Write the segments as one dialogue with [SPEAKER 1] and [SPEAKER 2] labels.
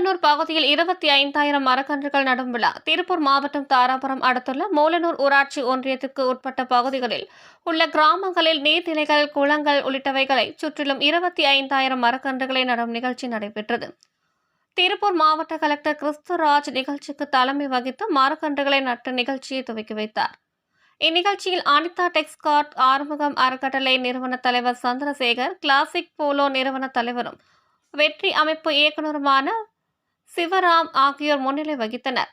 [SPEAKER 1] மூலனூர் பகுதியில் இருபத்தி ஐந்தாயிரம் மரக்கன்றுகள் நடும் விழா. திருப்பூர் மாவட்டம் தாராபுரம் அடுத்துள்ள மூலனூர் ஊராட்சி ஒன்றியத்திற்கு உட்பட்ட பகுதிகளில் உள்ள கிராமங்களில் நீர்நிலைகள் குளங்கள் உள்ளிட்டவைகளை சுற்றிலும் இருபத்தி ஐந்தாயிரம் மரக்கன்றுகளை நடும் நிகழ்ச்சி நடைபெற்றது. திருப்பூர் மாவட்ட கலெக்டர் கிறிஸ்துராஜ் நிகழ்ச்சிக்கு தலைமை வகித்து மரக்கன்றுகளை நட்டு நிகழ்ச்சியை துவக்கி வைத்தார். இந்நிகழ்ச்சியில் அனிதா டெக்ஸ்கார்ட் ஆறுமுகம் அறக்கட்டளை நிறுவன தலைவர் சந்திரசேகர் கிளாசிக் போலோ நிறுவன தலைவரும் வெற்றி அமைப்பு இயக்குனருமான சிவராம் ஆகியோர் முன்னிலை வகித்தனர்.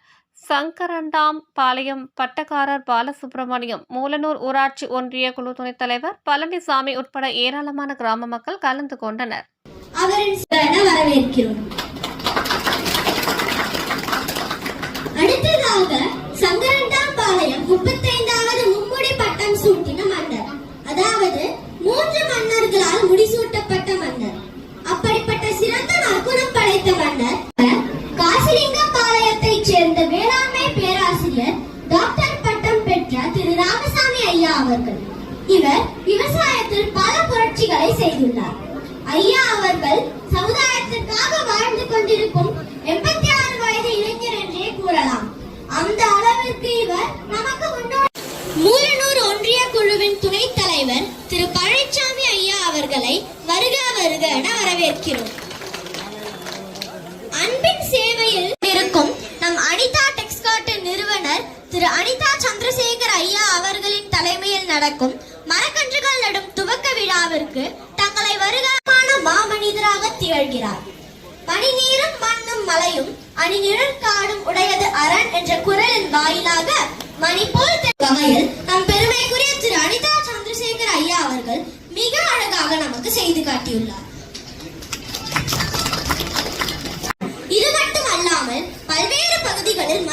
[SPEAKER 1] சங்கரண்டாம் பாளையம் பட்டக்காரர் பாலசுப்பிரமணியம் மூலனூர் ஊராட்சி ஒன்றிய குழு துணைத் தலைவர் பழனிசாமி உட்பட ஏராளமான கிராம மக்கள் கலந்து கொண்டனர்.
[SPEAKER 2] முப்பத்தி பெற்ற திரு ராமசாமி ஐயா அவர்கள். இவர் விவசாயத்தில் பல புரட்சிகளை செய்துள்ளார். ஐயா அவர்கள் சமுதாயத்திற்காக வாழ்ந்து கொண்டிருக்கும் எண்பத்தி ஆறு வயது இளைஞர் என்றே கூறலாம். அந்த அளவிற்கு இவர் நமக்கு மூலனூர் ஒன்றிய குழுவின் துணைத் தலைவர் திரு பழனிசாமி ஐயா அவர்களை வருக வருக என வரவேற்கிறோம் அன்பின் சேவையில் இருக்கும் நம் அனிதா டெக்ஸ்கார்ட் நிறுவனர் திரு அனிதா சந்திரசேகர் ஐயா அவர்களின் தலைமையில் நடக்கும் மரக்கன்றுகள் நடும் துவக்க விழாவிற்கு தங்களை வருகமான மாமனிதராக திகழ்கிறார். பனிநீரும் மண்ணும் மலையும் அணிநிழல் காடும் உடையது அரண் என்ற குரலின் வாயிலாக மணிப்போல் வகையில் நம் பெருமைக்குரிய திரு அனிதா சந்திரசேகர் ஐயா அவர்கள் மிக அழகாக நமக்கு செய்து காட்டியுள்ளார் இது மட்டும் அல்லாமல் பல்வேறு பகுதிகளில்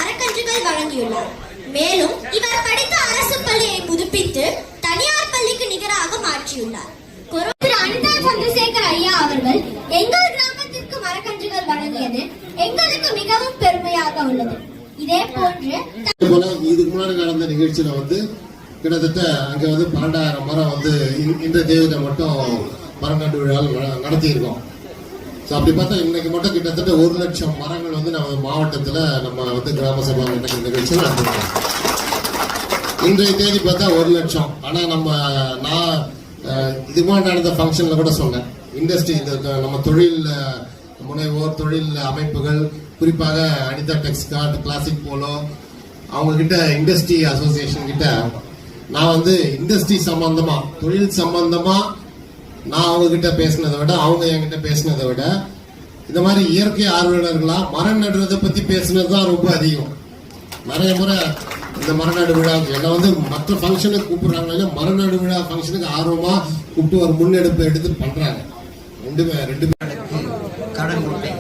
[SPEAKER 2] மரக்கன்றுகள் வழங்கியுள்ளார். மேலும் இவர் படித்த அரசு பள்ளியை புதுப்பித்து தனியார் பள்ளிக்கு நிகராக மாற்றியுள்ளார். திரு அனிதா சந்திரசேகர் ஐயா அவர்கள் எங்கள் கிராமத்திற்கு மரக்கன்றுகள் வழங்கியது எங்களுக்கு மிகவும் பெருமையாக உள்ளது. இதே போன்று
[SPEAKER 3] இதுக்கு முன்னாடி நடந்த நிகழ்ச்சியில வந்து கிட்டத்தட்ட அங்க வந்து பன்னெண்டாயிரம் மரம் வந்து இன்- இன்றைய தேதியில மட்டும் மரநட்டு விழாவில் நட- நடத்தியிருக்கோம். ஸோ அப்படி பார்த்தா இன்னைக்கு மட்டும் கிட்டத்தட்ட ஒரு லட்சம் மரங்கள் வந்து நம்ம மாவட்டத்துல நம்ம வந்து கிராம சபா நடக்கிற நடந்துருக்கோம் இன்றைய தேதி பார்த்தா ஒரு லட்சம். ஆனா நம்ம நான் இது மாதிரி நடந்த ஃபங்க்ஷன்ல கூட சொன்னேன். இண்டஸ்ட்ரி இந்த நம்ம தொழில் முனைவோர் தொழில் அமைப்புகள் குறிப்பாக அனிதா டெக்ஸ்கார்ட் கிளாசிக் போலோ அவங்கக்கிட்ட இண்டஸ்ட்ரி அசோசியேஷன் கிட்ட நான் வந்து இண்டஸ்ட்ரி சம்பந்தமா தொழில் சம்பந்தமா நான் அவங்க கிட்ட பேசினதை விட அவங்க என்கிட்ட பேசினதை விட இந்த மாதிரி இயற்கை ஆர்வலர்களா மரம் நடுறதை பத்தி பேசுனது தான் ரொம்ப அதிகம். நிறைய முறை இந்த மரநாடு விழா என்ன வந்து மற்ற ஃபங்க்ஷனுக்கு கூப்பிடுறாங்க மரநாடு விழா ஃபங்க்ஷனுக்கு ஆர்வமா கூப்பிட்டு ஒரு முன்னெடுப்பு எடுத்து பண்றாங்க. ரெண்டுமே ரெண்டுமே.
[SPEAKER 4] கடன் கொண்டை